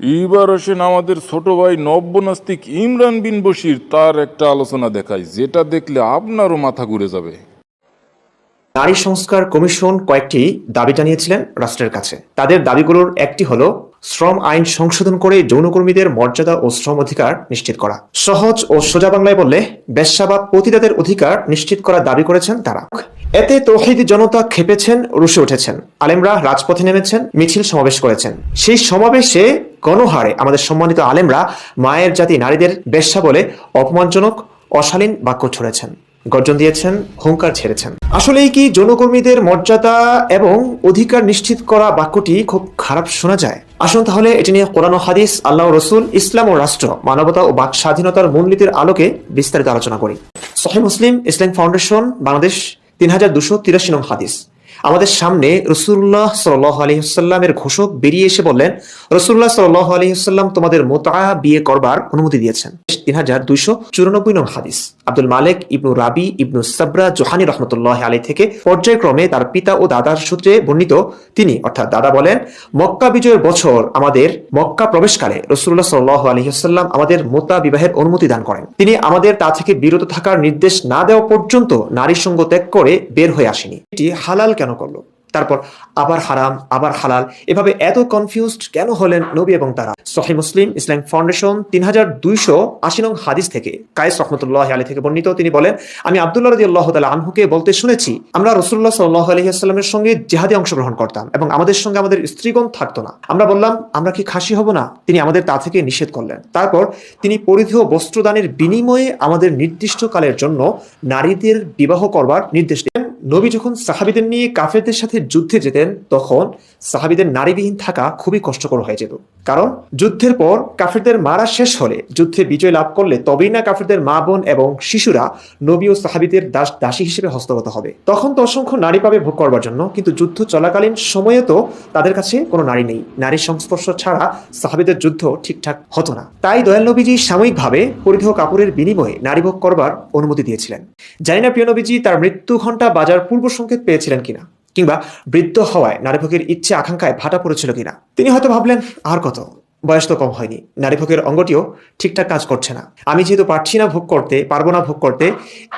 এইবার আসেন আমাদের ছোট ভাই নব্যনাস্তিক ইমরান বিন বশির তার একটা আলোচনা দেখায়, যেটা দেখলে আপনারও মাথা ঘুরে যাবে। নারী সংস্কার কমিশন কয়েকটি দাবি জানিয়েছিলেন রাষ্ট্রের কাছে। তাদের দাবিগুলোর একটি হলো, শ্রম আইন সংশোধন করে যৌনকর্মীদের মর্যাদা ও শ্রম অধিকার নিশ্চিত করা। সহজ ও সোজা বাংলায় বললে বেশ্যা বা পতিতাদের অধিকার নিশ্চিত করার দাবি করেছেন তারা। এতে তৌহিদি জনতা খেপেছেন, রুশে উঠেছেন। আলেমরা রাজপথে নেমেছেন, মিছিল সমাবেশ করেছেন। সেই সমাবেশে গণহারে আমাদের সম্মানিত আলেমরা মায়ের জাতি নারীদের বেশ্যা বলে অপমানজনক, অশালীন বাক্য ছড়েছেন। গর্জন দিয়েছেন, হুঙ্কার ছেড়েছেন। আসলেই কি যৌনকর্মীদের মর্যাদা এবং অধিকার নিশ্চিত করা বাক্যটি খুব খারাপ শোনা যায়? আসুন তাহলে এটি নিয়ে কোরআন হাদিস, আল্লাহ রসুল, ইসলাম ও রাষ্ট্র, মানবতা ও বাক স্বাধীনতার মূলনীতির আলোকে বিস্তারিত আলোচনা করি। সহি মুসলিম ইসলাম ফাউন্ডেশন, বাংলাদেশ, তিন হাজার দুশো তিরাশি নং হাদিস। আমাদের সামনে রসুল্লাহ সাল আলহিহাল্লামের ঘোষক বেরিয়ে এসে বললেন, রসুল্লাহ সাল আলহিহাল্লাম তোমাদের মোতা বিয়ে করবার অনুমতি দিয়েছেন। তিন হাজার দুইশো চুরানব্বই নং হাদিস। আব্দুল মালেক ইবনু রাবি ইবনু সাবরা জোহানি রহমতুল্লাহ আলী থেকে পর্যায়ক্রমে তার পিতা ও দাদার সূত্রে বর্ণিত তিনি, অর্থাৎ দাদা বলেন, মক্কা বিজয়ের বছর আমাদের মক্কা প্রবেশকালে রসুল্লাহ সাল আলহিহাল্লাম আমাদের মোতা বিবাহের অনুমতি দান করেন। তিনি আমাদের তা থেকে বিরত থাকার নির্দেশ না দেওয়া পর্যন্ত নারী সঙ্গ ত্যাগ করে বের হয়ে আসেনি। এটি হালাল কেন করল? তারপর আবার হারাম, আবার হালাল, এভাবে এত কনফিউজড কেন হলেন নবী এবং তারা? সহি মুসলিম ইসলাম ফাউন্ডেশন তিন হাজার দুইশো আশি নং হাদিস থেকে, কায়েস রহমতুল্লাহ আলী থেকে বর্ণিত, তিনি বলেন, আমি আবদুল্লাহ রদি আল্লাহ তালা আনহুকে বলতে শুনেছি, আমরা রসুল্লাহ সাল্লাহ আলহিহাস্লামের সঙ্গে জেহাদে অংশগ্রহণ করতাম এবং আমাদের সঙ্গে আমাদের স্ত্রীগণ থাকতো না। আমরা বললাম, আমরা কি খাসি হব না? তিনি আমাদের তা থেকে নিষেধ করলেন। তারপর তিনি পরিধেয় বস্ত্রদানের বিনিময়ে আমাদের নির্দিষ্ট কালের জন্য নারীদের বিবাহ করবার নির্দেশ দেন নবী যখন সাহাবিদের নিয়ে কাফেরদের সাথে যুদ্ধে যেতেন, তখন সাহাবিদের নারীবিহীন থাকা খুবই কষ্টকর হয়ে যেত। কারণ যুদ্ধের পর কাফেরদের মারা শেষ হলে, যুদ্ধে বিজয় লাভ করলে তবেই না কাফেরদের মা বোন এবং শিশুরা নবী ও সাহাবিদের দাস, দাসী হিসেবে হস্তগত হবে। তখন তো অসংখ্য নারী পাবে ভোগ করবার জন্য, কিন্তু যুদ্ধ চলাকালীন সময়ে তো তাদের কাছে কোনো নারী নেই। নারীর সংস্পর্শ ছাড়া সাহাবিদের যুদ্ধ ঠিকঠাক হতো না। তাই দয়াল নবীজি সাময়িকভাবে পরিধেয় কাপড়ের বিনিময়ে নারী ভোগ করবার অনুমতি দিয়েছিলেন। জানি না প্রিয় নবীজি, তার মৃত্যু ঘণ্টা বাজার পূর্ব সংকেত পেয়েছিলেন কিনা? কিংবা বৃদ্ধ হওয়ায় নারীভোগের ইচ্ছে আকাঙ্ক্ষায় ভাটা পড়েছিল কিনা? তিনি হয়তো ভাবলেন, আর কত? বয়স তো কম হয়নি। নারীভোগের অঙ্গটিও ঠিকঠাক কাজ করছে না। আমি যেহেতু পারছি না ভোগ করতে, পারব না ভোগ করতে,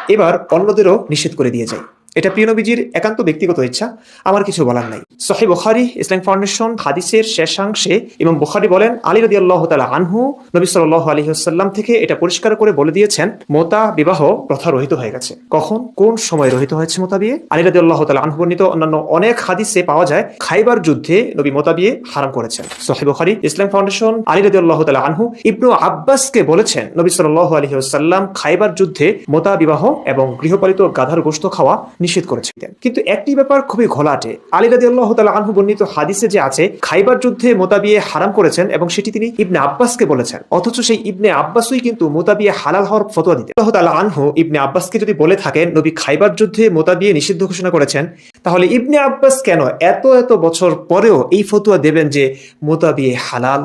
এবার অন্যদেরও নিষেধ করে দিয়ে যাই। এটা প্রিয় নবীজির একান্ত ব্যক্তিগত ইচ্ছা, আমার কিছু বলার নাই। সহি বুখারি ইসলাম ফাউন্ডেশন, হাদিসের শেষাংশে এবং বুখারি বলেন, আলী রদি আল্লাহ তালা আনহু নবী সাল আলী সাল্লাম থেকে এটা পরিষ্কার করে বলে দিয়েছেন, মোতা বিবাহ প্রথা রহিত হয়ে গেছে। কখন? কোন সময় রহিত হয়েছে মোতা বিয়ে? আলী রদি আল্লাহ তালা আনহু বর্ণিত অন্যান্য অনেক হাদিসে পাওয়া যায়, খাইবার যুদ্ধে নবী মোতা বিয়ে হারাম করেছেন। সহি বুখারি ইসলাম ফাউন্ডেশন, আলী রদি আল্লাহ তালা আনহু ইবনু আব্বাসকে বলেছেন, নবী সাল আলী সাল্লাম খাইবার যুদ্ধে মোতা বিবাহ এবং গৃহপালিত গাধার গোস্ত খাওয়া নিষেধ করেছিলেন কিন্তু একটি ব্যাপার খুবই ঘোলাটে। আলী রাদি আল্লাহ তালা আনহু বর্ণিত হাদিসে যে আছে, খাইবার যুদ্ধে মোতাবিয়ে হারাম করেছেন এবং সেটি তিনি ইবনে আব্বাসকে বলেছেন। অথচ সেই ইবনে আব্বাসই কিন্তু মোতাবিয়ে হালাল হওয়ার ফতোয়া দিতে আল্লাহ তালা আনহু ইবনে আব্বাসকে যদি বলে থাকেন, নবী খাইবার যুদ্ধে মোতাবিয়ে নিষিদ্ধ ঘোষণা করেছেন, তাহলে ইবনে আব্বাস কেন এত এত বছর পরেও এই ফতোয়া দেবেন যে মোতাবিয়ে হালাল?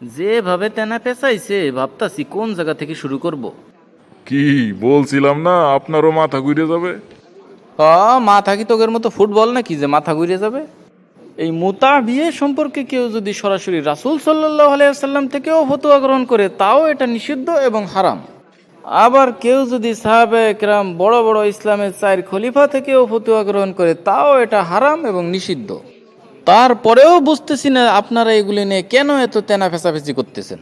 যেভাবে তেনা পেঁচাইছে, ভাবতাছি কোন জায়গা থেকে শুরু করব। কি বলছিলাম না? আপনারও মাথা ঘুরে যাবে? মাথা কি তোগের মতো ফুটবল নাকি যে মাথা ঘুরে যাবে? এই মোতা বিয়ে সম্পর্কে কেউ যদি সরাসরি রাসুল সাল্লাহ আলাইসাল্লাম থেকেও ফতুয়া গ্রহণ করে, তাও এটা নিষিদ্ধ এবং হারাম। আবার কেউ যদি সাহাবে একরাম বড় বড় ইসলামের চায়ের খলিফা থেকেও ফতুয়া গ্রহণ করে, তাও এটা হারাম এবং নিষিদ্ধ। তারপরেও বুঝতেছি না আপনারা এগুলি নিয়ে কেন এত তেনা ফেঁচাফেঁচি করতেছেন।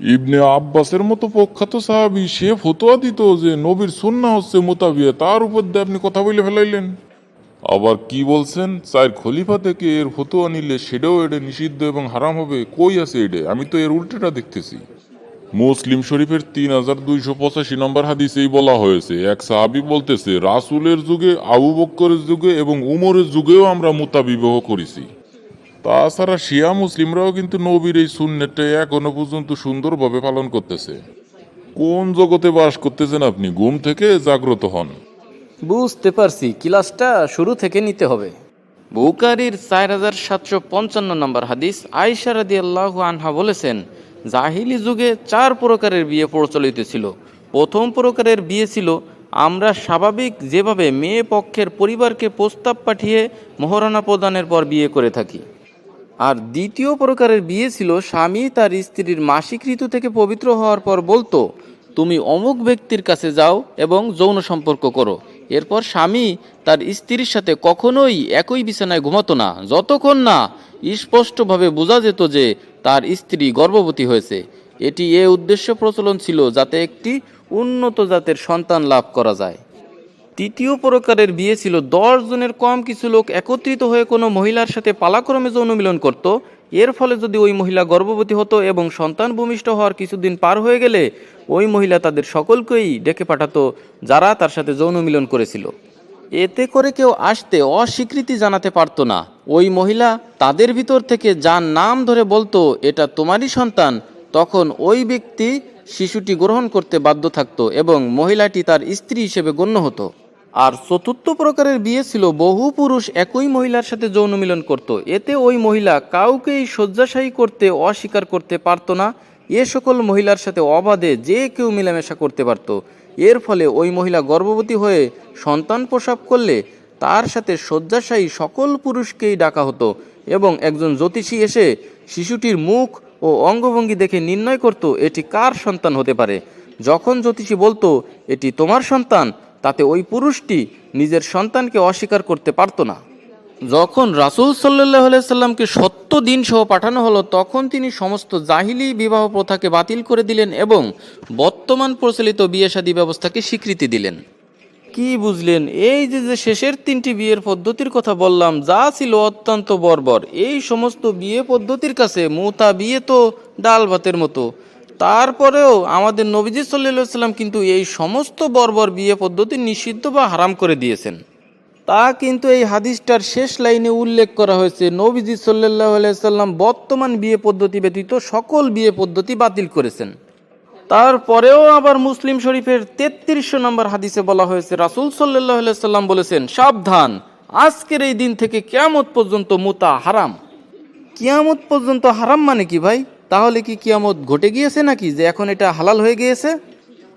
ইবনে আব্বাসের মতো প্রখ্যাত সাহাবি, সে ফতোয়া দিত যে নবীর সুন্না হচ্ছে মোতাবিয়া, তার উপর দিয়ে আপনি কথা বলে ফেলাইলেন। আবার কি বলছেন? চার খলিফা থেকে এর ফতোয়া নিলে সেটাও এটা নিষিদ্ধ এবং হারাম হবে। কই আছে এটা আমি তো এর উল্টেটা দেখতেছি। মুসলিম শরীফের তিন হাজার দুইশো পঁচাশি নম্বর হাদিসেই বলা হয়েছে, এক সাহাবি বলতেছে, রাসুলের যুগে, আবু বক্করের যুগে এবং উমরের যুগেও আমরা মোতাবিবাহ করেছি। তাছাড়া শিয়া মুসলিমরাও কিন্তু নবীর এই সুন্নেটটা এখনও পর্যন্ত সুন্দরভাবে পালন করতেছে। কোন জগতে বাস করতেছেন আপনি? ঘুম থেকে জাগ্রত হন। বুঝতে পারছি ক্লাসটা শুরু থেকে নিতে হবে। বুকারির চার হাজার সাতশো পঞ্চান্ন নম্বর হাদিস আয়সা রাদি আল্লাহ আনহা বলেছেন জাহিলি যুগে চার প্রকারের বিয়ে প্রচলিত ছিল। প্রথম প্রকারের বিয়ে ছিল আমরা স্বাভাবিক যেভাবে মেয়ে পক্ষের পরিবারকে প্রস্তাব পাঠিয়ে মহারণা প্রদানের পর বিয়ে করে থাকি। আর দ্বিতীয় প্রকারের বিয়ে ছিল স্বামী তার স্ত্রীর মাসিক ঋতু থেকে পবিত্র হওয়ার পর বলতো, তুমি অমুক ব্যক্তির কাছে যাও এবং যৌন সম্পর্ক করো। এরপর স্বামী তার স্ত্রীর সাথে কখনোই একই বিছানায় ঘুমাতো না। যতক্ষণ না স্পষ্টভাবে বোঝা যেত যে তার স্ত্রী গর্ভবতী হয়েছে। এটি এ উদ্দেশ্য প্রচলন ছিল যাতে একটি উন্নত জাতের সন্তান লাভ করা যায়। তৃতীয় প্রকারের বিয়ে ছিল। দশ জনের কম কিছু লোক একত্রিত হয়ে কোনো মহিলার সাথে পালাক্রমে যৌন মিলন করত। এর ফলে যদি ওই মহিলা গর্ভবতী হতো এবং সন্তান ভূমিষ্ঠ হওয়ার কিছুদিন পার হয়ে গেলে ওই মহিলা তাদের সকলকেই ডেকে পাঠাতো, যারা তার সাথে যৌন মিলন করেছিল। এতে করে কেউ আসতে অস্বীকৃতি জানাতে পারতো না। ওই মহিলা তাদের ভিতর থেকে যার নাম ধরে বলতো, এটা তোমারই সন্তান, তখন ওই ব্যক্তি শিশুটি গ্রহণ করতে বাধ্য থাকত এবং মহিলাটি তার স্ত্রী হিসেবে গণ্য হতো। আর চতুর্থ প্রকারের বিয়ে ছিল, বহু পুরুষ একই মহিলার সাথে যৌন মিলন করত। এতে ওই মহিলা কাউকেই শয্যাশায়ী করতে, অস্বীকার করতে পারতো না। এ সকল মহিলার সাথে অবাধে যে কেউ মেলামেশা করতে পারত। এর ফলে ওই মহিলা গর্ভবতী হয়ে সন্তান প্রসব করলে তার সাথে শয্যাশায়ী সকল পুরুষকেই ডাকা হতো এবং একজন জ্যোতিষী এসে শিশুটির মুখ ও অঙ্গভঙ্গি দেখে নির্ণয় করত, এটি কার সন্তান হতে পারে? যখন জ্যোতিষী বলতো, এটি তোমার সন্তান তাতে ওই পুরুষটি নিজের সন্তানকে অস্বীকার করতে পারতো না। যখন রাসুল সাল্লাহ সাল্লামকে সত্য দিন সহ পাঠানো হলো, তখন তিনি সমস্ত জাহিলি বিবাহ প্রথাকে বাতিল করে দিলেন এবং বর্তমান প্রচলিত বিয়ে শাদী ব্যবস্থাকে স্বীকৃতি দিলেন। কি বুঝলেন? এই যে যে শেষের তিনটি বিয়ের পদ্ধতির কথা বললাম, যা ছিল অত্যন্ত বর্বর, এই সমস্ত বিয়ে পদ্ধতির কাছে মোতা বিয়ে তো ডাল ভাতের মতো। তারপরেও আমাদের নবীজি সাল্লাহ সাল্লাম কিন্তু এই সমস্ত বর্বর বিয়ে পদ্ধতি নিষিদ্ধ বা হারাম করে দিয়েছেন। তা কিন্তু এই হাদিসটার শেষ লাইনে উল্লেখ করা হয়েছে, নবীজি সাল্লাহ সাল্লাম বর্তমান বিয়ে পদ্ধতি ব্যতীত সকল বিয়ে পদ্ধতি বাতিল করেছেন। তারপরেও আবার মুসলিম শরীফের তেত্রিশশো নম্বর হাদিসে বলা হয়েছে, রাসুল সাল্লাহ সাল্লাম বলেছেন, সাবধান, আজকের এই দিন থেকে কিয়ামত পর্যন্ত মুতা হারাম। কিয়ামত পর্যন্ত হারাম মানে কি ভাই? তাহলে কি কিয়ামত ঘটে গিয়েছে নাকি যে এখন এটা হালাল হয়ে গিয়েছে?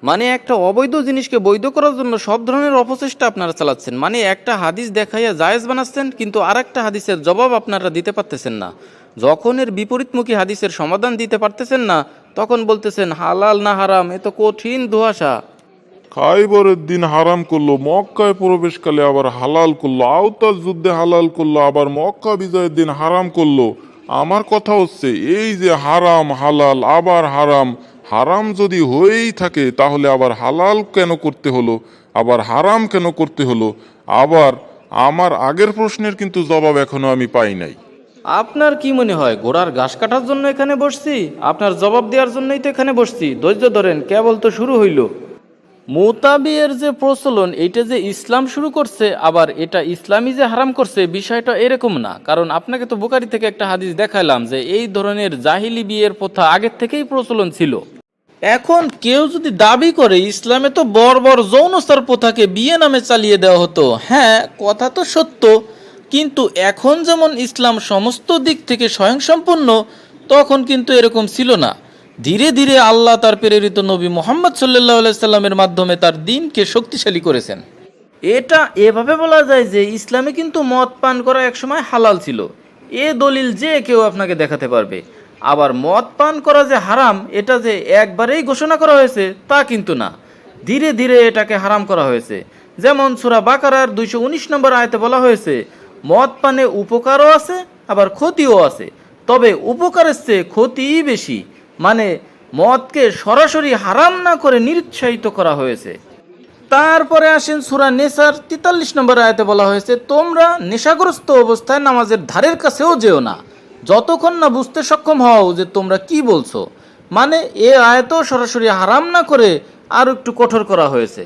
মানে একটা অবৈধ জিনিসকে বৈধ করার জন্য সব ধরনের অপচেষ্টা আপনারা চালাচ্ছেন। মানে একটা হাদিস দেখাইয়া জায়েজ বানাচ্ছেন, কিন্তু আর একটা হাদিসের জবাব আপনারা দিতে পারতেছেন না। যখন এর বিপরীতমুখী হাদিসের সমাধান দিতে পারতেছেন না, তখন বলতেছেন, হালাল না হারাম, এ তো কঠিন ধোয়াশা খাইবরের দিন হারাম করল, মক্কায় প্রবেশকালে আবার হালাল করল, আওতার যুদ্ধে হালাল করল, আবার মক্কা বিজয়ের দিন হারাম করল। আমার কথা হচ্ছে, এই যে হারাম, হালাল, আবার হারাম হারাম যদি হয়েই থাকে, তাহলে আবার হালাল কেন করতে হলো? আবার হারাম কেন করতে হলো? আবার আমার আগের প্রশ্নের কিন্তু জবাব এখনও আমি পাই নাই। আপনার কি মনে হয়, ঘোড়ার ঘাস কাটার জন্য এখানে বসছি? আপনার জবাব দেওয়ার জন্যই তো এখানে বসছি। ধৈর্য ধরেন, কেবল তো শুরু হইল। মোতাবিয়ের যে প্রচলন এটা যে ইসলাম শুরু করছে, আবার এটা ইসলামই যে হারাম করছে, বিষয়টা এরকম না। কারণ আপনাকে তো বোকারি থেকে একটা হাদিস দেখালাম যে এই ধরনের জাহিলি বিয়ের প্রথা আগের থেকেই প্রচলন ছিল। এখন কেউ যদি দাবি করে, ইসলামে তো বর্বর যৌনস্তর প্রথাকে বিয়ে নামে চালিয়ে দেওয়া হতো। হ্যাঁ কথা তো সত্য, কিন্তু এখন যেমন ইসলাম সমস্ত দিক থেকে স্বয়ংসম্পূর্ণ, তখন কিন্তু এরকম ছিল না। ধীরে ধীরে আল্লাহ তার প্রেরিত নবী মোহাম্মদ সাল্লাহ সাল্লামের মাধ্যমে তার দিনকে শক্তিশালী করেছেন। এটা এভাবে বলা যায় যে ইসলামে কিন্তু মদ পান করা একসময় হালাল ছিল। এ দলিল যে কেউ আপনাকে দেখাতে পারবে। আবার মদ পান করা যে হারাম, এটা যে একবারেই ঘোষণা করা হয়েছে, তা কিন্তু না। ধীরে ধীরে এটাকে হারাম করা হয়েছে। যেমন সুরা বাকারার দুইশো উনিশ নম্বর আয়তে বলা হয়েছে, মদ পানে উপকারও আছে, আবার ক্ষতিও আছে। তবে উপকারের চেয়ে ক্ষতিই বেশি। মানে মদকে সরাসরি হারাম না করে নিরুৎসাহিত করা হয়েছে। তারপরে আসেন সুরা নেশার তেতাল্লিশ নম্বর আয়তে বলা হয়েছে, তোমরা নেশাগ্রস্ত অবস্থায় নামাজের ধারের কাছেও যেও না। যতক্ষণ না বুঝতে সক্ষম হও যে তোমরা কি বলছো। মানে এ আয়ত সরাসরি হারাম না করে আরও একটু কঠোর করা হয়েছে।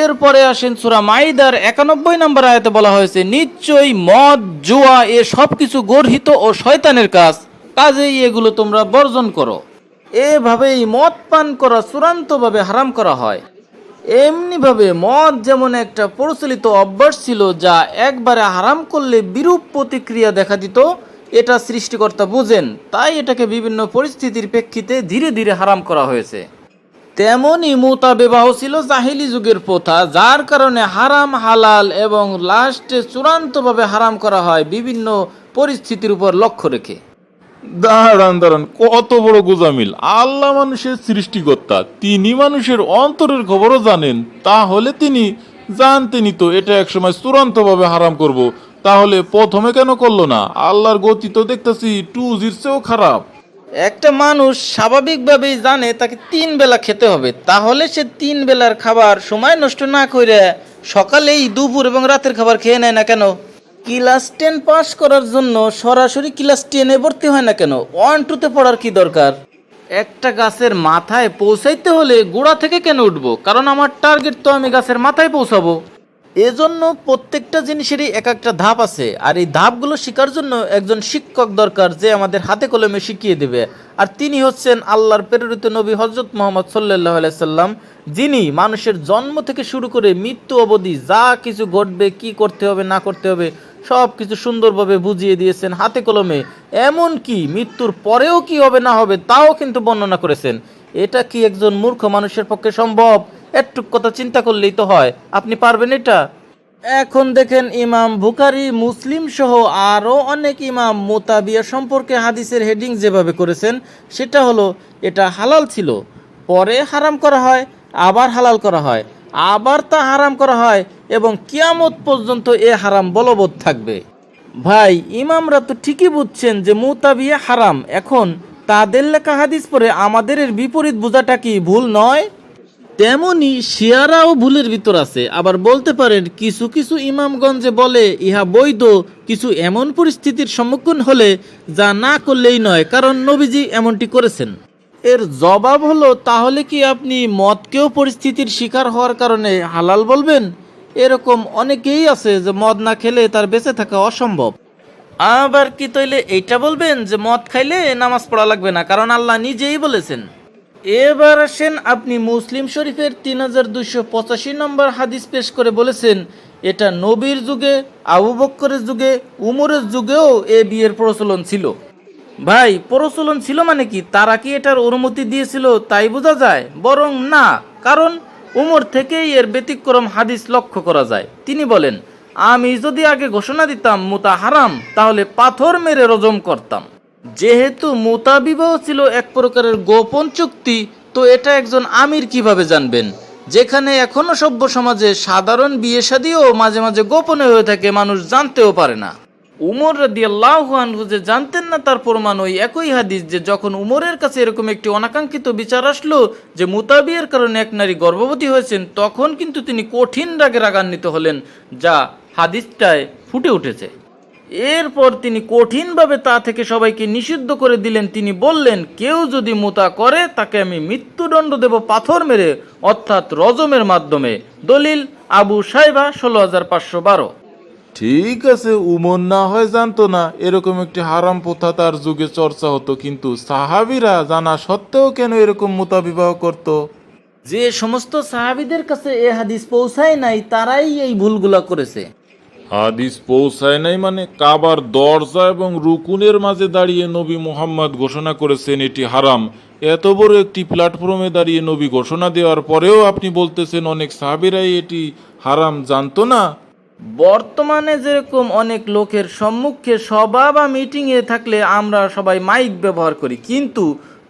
এরপরে আসেন সুরা মাইদার একানব্বই নম্বর আয়তে বলা হয়েছে, নিশ্চয়ই মদ, জুয়া, এ সব কিছু গর্হিত ও শয়তানের কাজ। কাজেই এগুলো তোমরা বর্জন করো। এভাবেই মদ পান করা চূড়ান্তভাবে হারাম করা হয়। এমনিভাবে মদ যেমন একটা প্রচলিত অভ্যাস ছিল যা একবারে হারাম করলে বিরূপ প্রতিক্রিয়া দেখা দিত, এটা সৃষ্টিকর্তা বুঝেন, তাই এটাকে বিভিন্ন পরিস্থিতির প্রেক্ষিতে ধীরে ধীরে হারাম করা হয়েছে। তেমনই মোতা বিবাহ ছিল জাহিলি যুগের প্রথা, যার কারণে হারাম, হালাল এবং লাস্টে চূড়ান্তভাবে হারাম করা হয় বিভিন্ন পরিস্থিতির উপর লক্ষ্য রেখে। দাঁড়ান দাঁড়ান কত বড় গোজামিল? আল্লাহ মানুষের সৃষ্টিকর্তা, তিনি মানুষের অন্তরের খবরও জানেন। তাহলে তিনি জানতেনই তো, এটা একসময় চূড়ান্তভাবে হারাম করব। তাহলে প্রথমে কেন করল না? আল্লাহর গতি তো দেখতেছি টু জির চেয়েও খারাপ। একটা মানুষ স্বাভাবিকভাবেই জানে তাকে তিন বেলা খেতে হবে। তাহলে সে তিন বেলার খাবার সময় নষ্ট না করে সকালেই দুপুর এবং রাতের খাবার খেয়ে নেয় না কেন? ক্লাস টেন পাস করার জন্য সরাসরি ক্লাস টেনে ভর্তি হয় না কেন? ওয়ান টুতে পড়ার কি দরকার? একটা গাছের মাথায় পৌঁছাইতে হলে গোড়া থেকে কেন উঠবো? কারণ আমার টার্গেট তো আমি গাছের মাথায় পৌঁছাবো। এজন্য প্রত্যেকটা জিনিসেরই এক একটা ধাপ আছে। আর এই ধাপগুলো শেখার জন্য একজন শিক্ষক দরকার যে আমাদের হাতে কলমে শিখিয়ে দেবে। আর তিনি হচ্ছেন আল্লাহর প্রেরিত নবী হজরত মোহাম্মদ সাল্লাহ সাল্লাম, যিনি মানুষের জন্ম থেকে শুরু করে মৃত্যু অবধি যা কিছু ঘটবে, কি করতে হবে, না করতে হবে সব কিছু সুন্দরভাবে বুঝিয়ে দিয়েছেন হাতে কলমে। এমন কি, মৃত্যুর পরেও কি হবে না হবে, তাও কিন্তু বর্ণনা করেছেন। এটা কি একজন মূর্খ মানুষের পক্ষে সম্ভব? একটু কথা চিন্তা করলেই তো হয়। আপনি পারবেন এটা? এখন দেখেন ইমাম বুখারি, মুসলিম সহ আরও অনেক ইমাম মোতাবিয়া সম্পর্কে হাদিসের হেডিং যেভাবে করেছেন, সেটা হলো, এটা হালাল ছিল। পরে হারাম করা হয়, আবার হালাল করা হয়। আবার তা হারাম করা হয় এবং কিয়ামত পর্যন্ত এ হারাম বলবৎ থাকবে। ভাই, ইমামরা তো ঠিকই বুঝছেন যে মুতাবিয়া হারাম। এখন তাদের লেখা হাদিস পরে আমাদের এর বিপরীত বোঝাটা কি ভুল নয়? তেমনি শিয়ারাও ভুলের ভিতর আছে। আবার বলতে পারেন, কিছু কিছু ইমামগঞ্জে বলে, ইহা বৈধ। কিছু এমন পরিস্থিতির সম্মুখীন হলে যা না করলেই নয়, কারণ নবীজি এমনটি করেছেন। এর জবাব হলো, তাহলে কি আপনি মদকেও পরিস্থিতির শিকার হওয়ার কারণে হালাল বলবেন? এরকম অনেকেই আছে যে মদ না খেলে তার বেঁচে থাকা অসম্ভব। আবার কি তইলে এইটা বলবেন যে মদ খাইলে নামাজ পড়া লাগবে না, কারণ আল্লাহ নিজেই বলেছেন। এবার আসেন আপনি মুসলিম শরীফের তিন হাজার দুইশো পঁচাশি নম্বর হাদিস পেশ করে বলেছেন, এটা নবীর যুগে, আবু বক্করের যুগে, উমরের যুগেও এ বিয়ের প্রচলন ছিল। ভাই, প্রচলন ছিল মানে কি? তারা কি এটার অনুমতি দিয়েছিল তাই বোঝা যায়? বরং না, কারণ উমর থেকেই এর ব্যতিক্রম হাদিস লক্ষ্য করা যায়। তিনি বলেন, আমি যদি আগে ঘোষণা দিতাম মুতা হারাম, তাহলে পাথর মেরে রজম করতাম। যেহেতু মুতা বিবাহ ছিল এক প্রকারের গোপন চুক্তি, তো এটা একজন আমির কীভাবে জানবেন? যেখানে এখনও সভ্য সমাজে সাধারণ বিয়ে শাদিও মাঝে মাঝে গোপনে হয়ে থাকে, মানুষ জানতেও পারে না। উমর রাদিয়াল্লাহু আনহু যে জানতেন না তার প্রমাণ ওই একই হাদিস যে যখন উমরের কাছে এরকম একটি অনাকাঙ্ক্ষিত বিচার আসলো যে মুতাবিয়ের কারণে এক নারী গর্ভবতী হয়েছেন, তখন কিন্তু তিনি কঠিন রাগে রাগান্বিত হলেন, যা হাদিসটায় ফুটে উঠেছে। এরপর তিনি কঠিনভাবে তা থেকে সবাইকে নিষিদ্ধ করে দিলেন। তিনি বললেন, কেউ যদি মোতা করে, তাকে আমি মৃত্যুদণ্ড দেব পাথর মেরে, অর্থাৎ রজমের মাধ্যমে। দলিল আবু সাইবা, ষোলো হাজার পাঁচশো বারো। ঠিক আছে উমর না হয় জানতো না এরকম একটি হারাম প্রথা তার যুগে চর্চা হতো কিন্তু সাহাবিরা জানা সত্ত্বেও কেন এরকম মোতাবিবাহ করত? যে সমস্ত সাহাবিদের কাছে এ হাদিস পৌঁছায় নাই তারাই এই ভুলগুলা করেছে। হাদিস পৌঁছায় নাই মানে কাবার দরজা এবং রুকুনের মাঝে দাঁড়িয়ে নবী মোহাম্মদ ঘোষণা করেছেন এটি হারাম। এত বড় একটি প্ল্যাটফর্মে দাঁড়িয়ে নবী ঘোষণা দেওয়ার পরেও আপনি বলতেছেন অনেক সাহাবিরাই এটি হারাম জানতো না। বর্তমানে যেরকম অনেক লোকের সম্মুখে সভা বা মিটিংয়ে থাকলে আমরা সবাই মাইক ব্যবহার করি, কিন্তু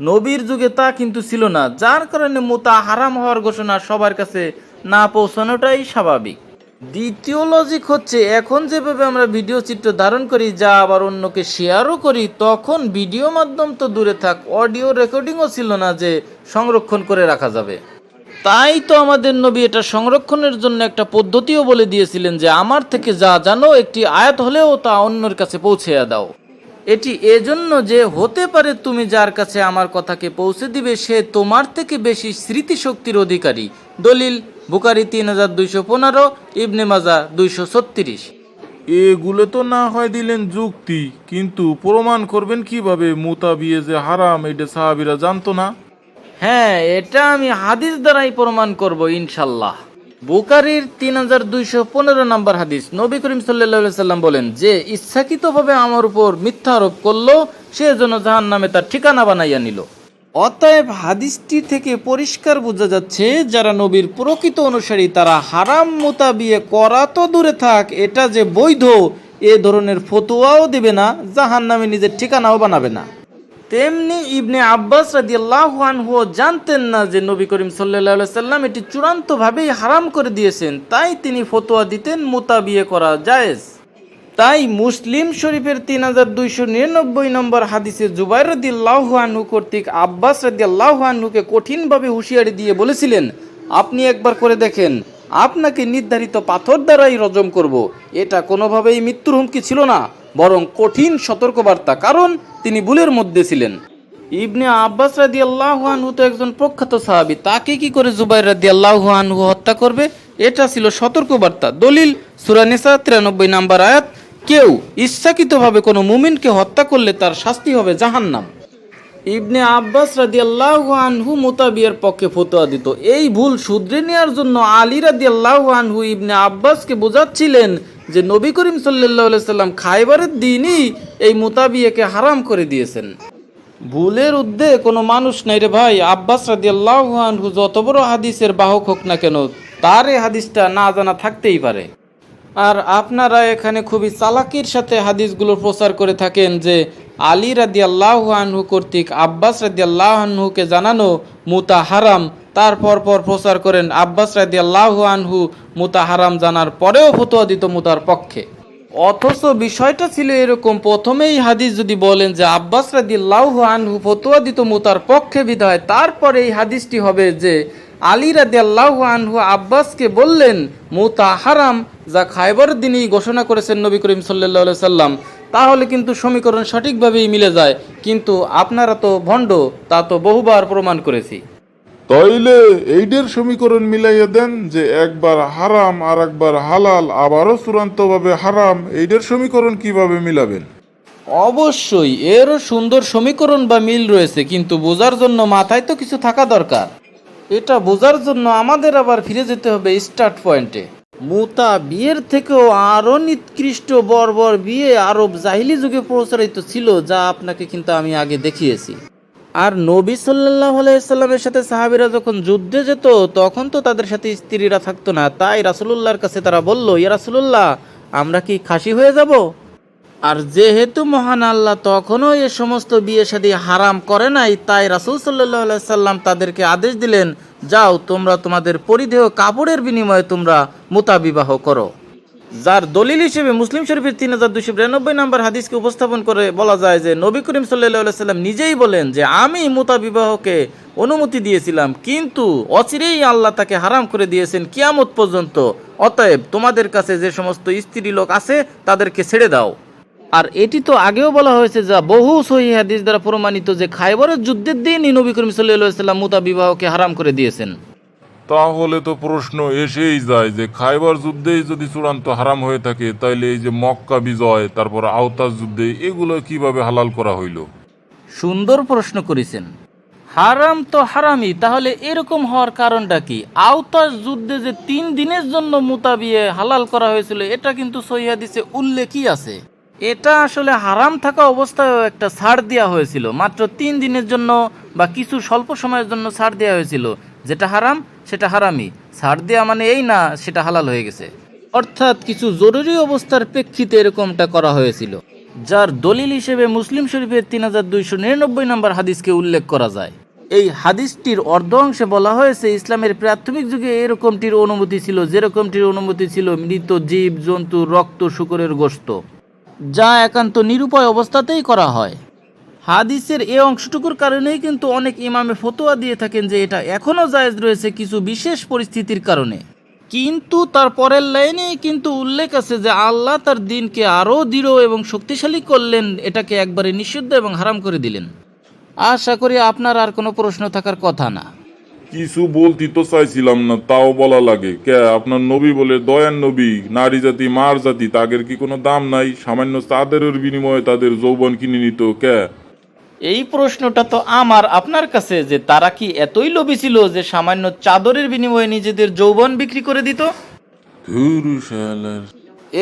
নবীর যুগে তা কিন্তু ছিল না, যার কারণে মোতা হারাম হওয়ার ঘোষণা সবার কাছে না পৌঁছানোটাই স্বাভাবিক। দ্বিতীয় লজিক হচ্ছে, এখন যেভাবে আমরা ভিডিও চিত্র ধারণ করি, যা আবার অন্যকে শেয়ারও করি, তখন ভিডিও মাধ্যম তো দূরে থাক অডিও রেকর্ডিংও ছিল না যে সংরক্ষণ করে রাখা যাবে। তাই তো আমাদের নবী এটা সংরক্ষণের জন্য একটা পদ্ধতিও বলে দিয়েছিলেন যে আমার থেকে যা জানো, একটি আয়াত হলেও তা অন্যের কাছে পৌঁছে দাও। এটি এজন্য যে হতে পারে তুমি যার কাছে আমার কথাকে পৌঁছে দিবে, সে তোমার থেকে বেশি স্মৃতিশক্তির অধিকারী। দলিল বুকারি তিন হাজার দুইশো পনেরো, ইবনে মাজা দুইশো ছত্রিশ। এগুলো তো না হয় দিলেন যুক্তি, কিন্তু প্রমাণ করবেন কীভাবে মোতাবিয়ে যে হারাম, এটা সাহাবিরা জানতো না। হ্যাঁ এটা আমি হাদিস দ্বারাই প্রমাণ করব ইনশাল্লাহ বুকারির তিন হাজার দুইশো পনেরো নম্বর হাদিস, নবী করিম সাল্লা সাল্লাম বলেন, যে ইচ্ছাকৃতভাবে আমার উপর মিথ্যা আরোপ করল, সে যেন জাহান নামে তার ঠিকানা বানাইয়া নিল। অতএব হাদিসটি থেকে পরিষ্কার বোঝা যাচ্ছে, যারা নবীর প্রকৃত অনুসারী, তারা হারাম মোতা বিয়ে করা তো দূরে থাক, এটা যে বৈধ, এ ধরনের ফতুয়াও দেবে না জাহান নামে নিজের ঠিকানাও বানাবে না। তেমনি ইবনে আব্বাস রাদিয়াল্লাহু আনহু জানতেন না যে নবী করিম সাল্লাল্লাহু সাল্লাম এটি চূড়ান্তভাবেই হারাম করে দিয়েছেন। তাই তিনি ফতোয়া দিতেন মোতাবিয়ে করা জায়েজ। তাই মুসলিম শরীফের তিন হাজার দুইশো নিরানব্বই নম্বর হাদিসে জুবাইর রদিয়াল্লাহু আনহু কর্তৃক আব্বাস রদিয়াল্লাহু আনহুকে কঠিনভাবে হুঁশিয়ারি দিয়ে বলেছিলেন, আপনি একবার করে দেখেন, আপনাকে নির্ধারিত পাথর দ্বারাই রজম করব। এটা কোনোভাবেই মৃত্যুর হুমকি ছিল না, বরং কঠিন সতর্কবার্তা। কারণ তিনি ভুলের মধ্যে ছিলেন। ইবনে আব্বাস রাদি আল্লাহ আনহু তো একজন প্রখ্যাত সাহাবি। তাকে কি করে জুবাইর রাদি আল্লাহ আনহু হত্যা করবে? এটা ছিল সতর্কবার্তা। দলিল সুরানিসা তিরানব্বই নাম্বার আয়াত, কেউ ইচ্ছাকৃতভাবে কোনো মুমিনকে হত্যা করলে তার শাস্তি হবে জাহান্নাম। ইবনে আব্বাস রাদিয়াল্লাহু আনহু মোতাবিয়ার পক্ষে ফতোয়া দিত। এই ভুল শুধরে নেওয়ার জন্য আলী রাদিয়াল্লাহু আনহু ইবনে আব্বাসকে বোঝাচ্ছিলেন যে নবী করিম আলাইহি সাল্লাম খাইবারের দিনই এই মোতাবিয়াকে হারাম করে দিয়েছেন। ভুলের ঊর্ধ্বে কোনো মানুষ নাই রে ভাই, আব্বাস রাদিয়াল্লাহু যত বড় হাদিসের বাহক হোক না কেন, তার এই হাদিসটা না জানা থাকতেই পারে। আর আপনারা এখানে খুবই চালাকির সাথে হাদিসগুলো প্রচার করে থাকেন যে আলী রাদি আল্লাহ আনহু কর্তৃক আব্বাস রাদি আল্লাহ আনহুকে জানানো মুতা হারাম তারপর পর প্রচার করেন আব্বাস রাদি আল্লাহ আনহু মুতা হারাম জানার পরেও ফতোয়া দিত মুতার পক্ষে। অথচ বিষয়টা ছিল এরকম, প্রথমেই হাদিস যদি বলেন যে আব্বাস রাদিল্লাহ আনহু ফতোয়া দিত মুতার পক্ষে বিধায়, তারপরে এই হাদিসটি হবে যে আলী রাদিয়াল্লাহু আনহু আব্বাসকে বললেন, মুতা হারাম, যা খাইবার দিনই ঘোষণা করেছেন নবী করিম সাল্লাল্লাহু সাল্লাম তাহলে কিন্তু সমীকরণ সঠিকভাবেই মিলে যায়। কিন্তু আপনারা তো ভণ্ড, তা তো বহুবার প্রমাণ করেছি। তাইলে এইটার সমীকরণ মিলাইয়া দেন যে একবার হারাম আর একবার হালাল, আবারও চূড়ান্তভাবে হারাম এইটার সমীকরণ কীভাবে মিলাবেন? অবশ্যই, এরও সুন্দর সমীকরণ বা মিল রয়েছে, কিন্তু বোঝার জন্য মাথায় তো কিছু থাকা দরকার। এটা বোঝার জন্য আমাদের আবার ফিরে যেতে হবে স্টার্ট পয়েন্টে। মুতা বিয়ের থেকেও আরও নিকৃষ্ট বর্বর বিয়ে আরব জাহিলি যুগে প্রচারিত ছিল, যা আপনাকে কিন্তু আমি আগে দেখিয়েছি। আর নবী সাল্লাহ আলাইসাল্লামের সাথে সাহাবিরা যখন যুদ্ধে যেত, তখন তো তাদের সাথে স্ত্রীরা থাকতো না। তাই রাসুলুল্লাহর কাছে তারা বলল, ইয়া রাসুলুল্লাহ, আমরা কি খাসি হয়ে যাব? আর যেহেতু মহান আল্লাহ তখনও এ সমস্ত বিয়ে শাদী হারাম করে নাই, তাই রাসুল সাল্লাহ সাল্লাম তাদেরকে আদেশ দিলেন, যাও, তোমরা তোমাদের পরিধেয় কাপড়ের বিনিময়ে তোমরা মোতাবিবাহ করো। যার দলিল হিসেবে মুসলিম শরীফের তিন হাজার দুশো বিরানব্বই নম্বর হাদিসকে উপস্থাপন করে বলা যায় যে নবী করিম সাল্লাহ সাল্লাম নিজেই বলেন যে আমি মোতাবিবাহকে অনুমতি দিয়েছিলাম, কিন্তু অচিরেই আল্লাহ তাকে হারাম করে দিয়েছেন কিয়ামত পর্যন্ত। অতএব তোমাদের কাছে যে সমস্ত স্ত্রী লোক আছে, তাদেরকে ছেড়ে দাও। আর এটি তো আগেও বলা হয়েছে যা বহু সহি হাদিস দ্বারা প্রমাণিত যে খাইবরের যুদ্ধের দিনই নবী করিম সাল্লাহ সাল্লাম মুতা বিবাহকে হারাম করে দিয়েছেন। তাহলে তো প্রশ্ন এসেই যায় যে খাইবার যুদ্ধেই যদি চূড়ান্ত হারাম হয়ে থাকে, তাইলে এই যে মক্কা বিজয়, তারপর আওতাস যুদ্ধে, এগুলো কীভাবে হালাল করা হইল? সুন্দর প্রশ্ন করেছেন। হারাম তো হারামই, তাহলে এরকম হওয়ার কারণটা কি? আওতাস যুদ্ধে যে তিন দিনের জন্য মুতাবিয়ে হালাল করা হয়েছিল, এটা কিন্তু সহিহাদিসে উল্লেখই আছে। এটা আসলে হারাম থাকা অবস্থায়ও একটা ছাড় দেওয়া হয়েছিল, মাত্র তিন দিনের জন্য বা কিছু স্বল্প সময়ের জন্য ছাড় দেওয়া হয়েছিল। যেটা হারাম সেটা হারামই। ছাড় দেওয়া মানে এই না সেটা হালাল হয়ে গেছে। অর্থাৎ কিছু জরুরি অবস্থার প্রেক্ষিতে এরকমটা করা হয়েছিল। যার দলিল হিসেবে মুসলিম শরীফের তিন হাজার দুইশো নিরানব্বই নম্বর হাদিসকে উল্লেখ করা যায়। এই হাদিসটির অর্ধ অংশে বলা হয়েছে ইসলামের প্রাথমিক যুগে এরকমটির অনুমতি ছিল যেরকমটির অনুমতি ছিল মৃত জীব জন্তু রক্ত শুকরের গোস্ত যা একান্ত নিরুপায় অবস্থাতেই করা হয়। হাদিসের এই অংশটুকুর কারণেই কিন্তু অনেক ইমামে ফতোয়া দিয়ে থাকেন যে এটা এখনও জায়েজ রয়েছে কিছু বিশেষ পরিস্থিতির কারণে। কিন্তু তার পরের লাইনে কিন্তু উল্লেখ আছে যে আল্লাহ তার দিনকে আরও দৃঢ় এবং শক্তিশালী করলেন, এটাকে একবারে নিষিদ্ধ এবং হারাম করে দিলেন। আশা করি আপনার আর কোনো প্রশ্ন থাকার কথা না। কিছু বলতে তো চাইছিলাম না, তাও বলা লাগে। কে, আপনার নবী বলে দয়ান নবী, নারী জাতি, মার জাতি, তাদের কি কোনো দাম নাই? সামান্য চাঁদের বিনিময়ে তাদের যৌবন কিনে নিত, কে? এই প্রশ্নটা তো আমার আপনার কাছে যে তারা কি এতই লোভী ছিল যে সামান্য চাদরের বিনিময়ে নিজেদের যৌবন বিক্রি করে দিত?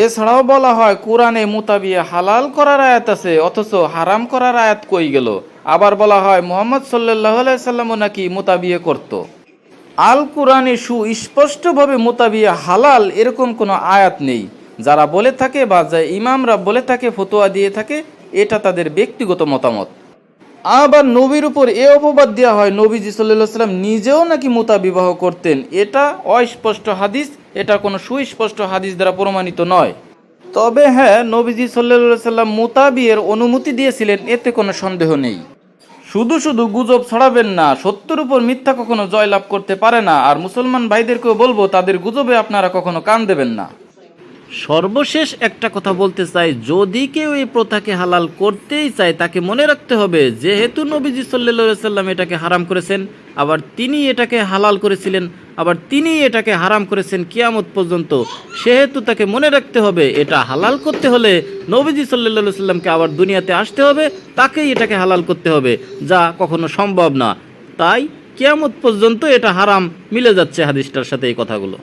এছাড়াও বলা হয় কোরআনে মোতাবিয়ে হালাল করার আয়াত আছে অথচ হারাম করার আয়াত কই গেল? আবার বলা হয় মোহাম্মদ সাল্লাহ সাল্লামও নাকি মোতাবিয়ে করত। আল কোরআনে সুস্পষ্টভাবে মোতাবিয়ে হালাল এরকম কোনো আয়াত নেই। যারা বলে থাকে বা যা ইমামরা বলে থাকে ফতোয়া দিয়ে থাকে এটা তাদের ব্যক্তিগত মতামত। আবার নবীর উপর এ অপবাদ দেওয়া হয়, নবীজি সাল্লাহ সাল্লাম নিজেও নাকি মোতা বিবাহ করতেন। এটা অস্পষ্ট হাদিস, এটা কোনো সুস্পষ্ট হাদিস দ্বারা প্রমাণিত নয়। তবে হ্যাঁ নবীজি সাল্লাহ সাল্লাম মোতা বিয়ের অনুমতি দিয়েছিলেন, এতে কোনো সন্দেহ নেই। শুধু শুধু গুজব ছড়াবেন না, সত্যের উপর মিথ্যা কখনো জয়লাভ করতে পারে না, আর মুসলমান ভাইদেরকেও বলব, তাদের গুজবে আপনারা কখনো কান দেবেন না। সর্বশেষ একটা কথা বলতে চাই, যদি কেউ এই প্রথাকে হালাল করতেই চায়, তাকে মনে রাখতে হবে, যেহেতু নবীজি সাল্লা সাল্লাম এটাকে হারাম করেছেন, আবার তিনি এটাকে হালাল করেছিলেন, আবার তিনি এটাকে হারাম করেছেন কিয়ামত পর্যন্ত, সেহেতু তাকে মনে রাখতে হবে, এটা হালাল করতে হলে নবীজি সাল্লা সাল্লামকে আবার দুনিয়াতে আসতে হবে, তাকেই এটাকে হালাল করতে হবে, যা কখনো সম্ভব না। তাই কিয়ামত পর্যন্ত এটা হারাম, মিলে যাচ্ছে হাদিসটার সাথে এই কথাগুলো।